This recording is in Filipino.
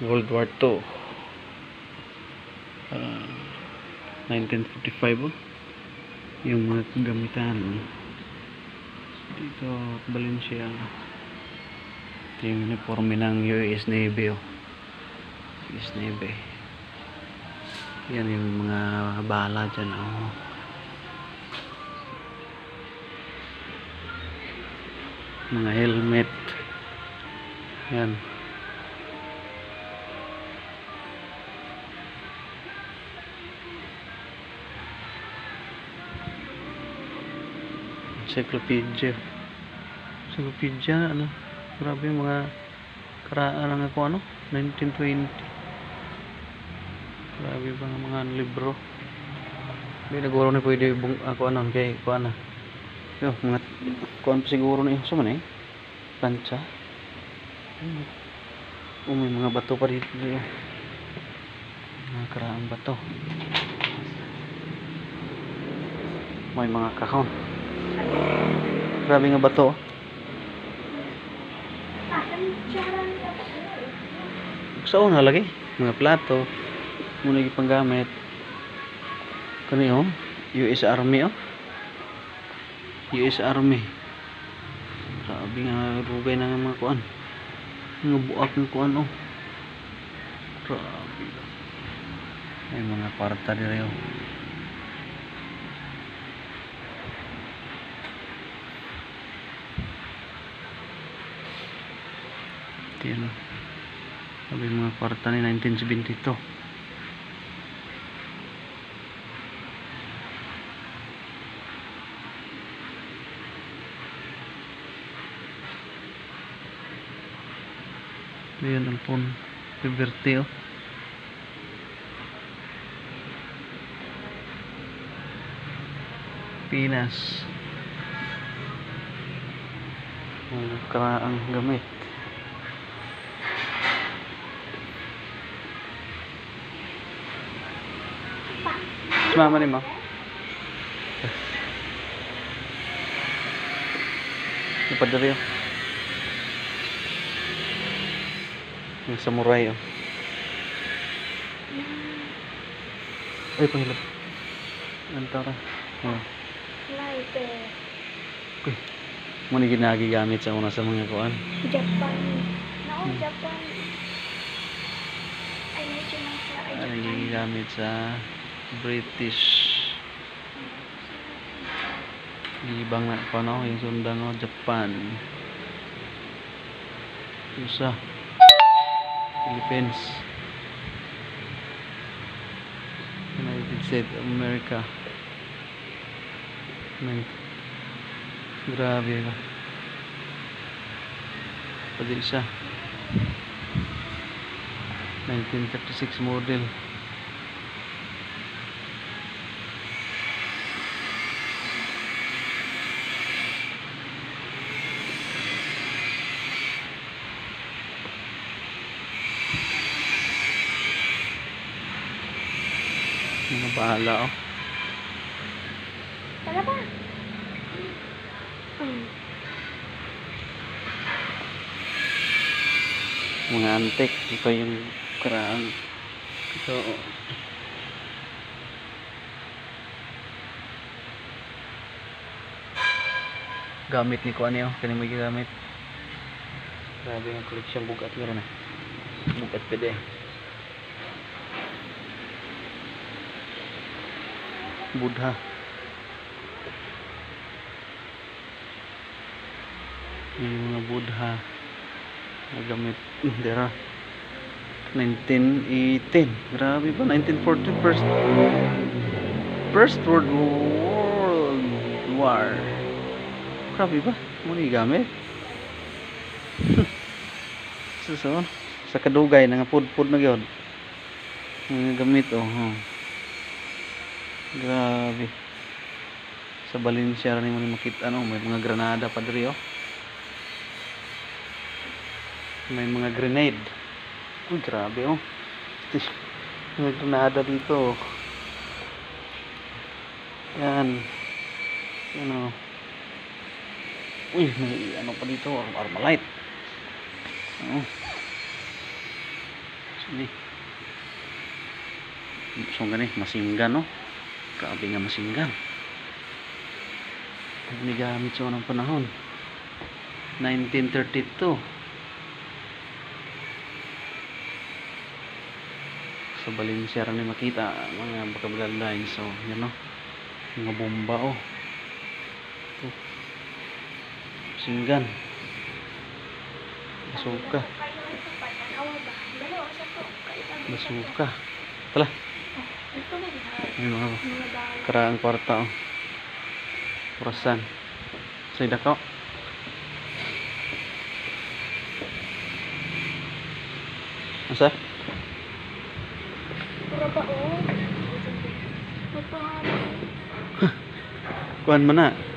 World War II. Ah, 1945 oh. Yung mga gamitan. Dito, Valencia. Ito yung uniforme ng US Navy oh. US Navy. Yan yung mga bala dyan oh. Mga helmet. Yan. Encyclopedia. Encyclopedia, ano? Grabe yung mga karaan ng ako, ano? 1920. Grabe pa ang mga libro. Hindi naguro na pwede bung ako ano kay ko ano. Yo, mga kuan siguro na yung sa man eh. Plancha. Oh, may mga bato pa dito. eh. Mga karaang bato. May mga kahon. Grabe nga bato. Sa una lagi, mga plato, muna yung panggamit. Kani oh, US Army oh. US Army. Grabe nga rugay na nga mga kuan. Mga buak ng kuan oh. Grabe. May mga kwarta dito oh. Yun oh. Sabi mga kwarta ni 1972. Ayan ang pon. Liberty oh. Pinas. Mga karaang gamit. Sumama ni mo. Ipadari oh. Yung samurai oh. Ay, pahilap. Antara. Oh. Lighter. Uy. Muna ginagigamit sa una sa mga kuan. Japan. No, Japan. Ay, medyo nasa ay, Japan. ginagamit sa British. Di banget kono yang Sundano Jepang. Susah. Philippines. United States America. Men. grabe ka pwede isa 1936 model. Mga bahala oh. Tara ba? Hmm. Mga antik. Ito yung karaan. Ito oh. Gamit ni Kuan yun. Kani mo gamit. Grabe ang koleksyon bugat meron na. Bugat pwede. Buddha. Yung mga Buddha nagamit dira 1918 grabe pa 1914 first first world world war grabe ba mo ni gamit susun sa kadugay nga pud-pud na gyud gamit oh huh. Grabe sa Valencia rin mo makita ano may mga granada pa diri oh may mga grenade uy grabe oh may granada dito oh. yan yan oh uy may ano pa dito armalite oh. Ini. So gani, masinggan no. Grabe nga masinggan. Ano ni gamit sa unang panahon? 1932. Sa Valencia rin makita mga bakabal lines. So, yan no. Mga bomba oh. Ito. Masinggan. Basuka. Basuka. Tala. Ito na lahat. Ay mga dahon. karaang kwarta oh. Purasan. Sa idakaw. Asa? Pura ba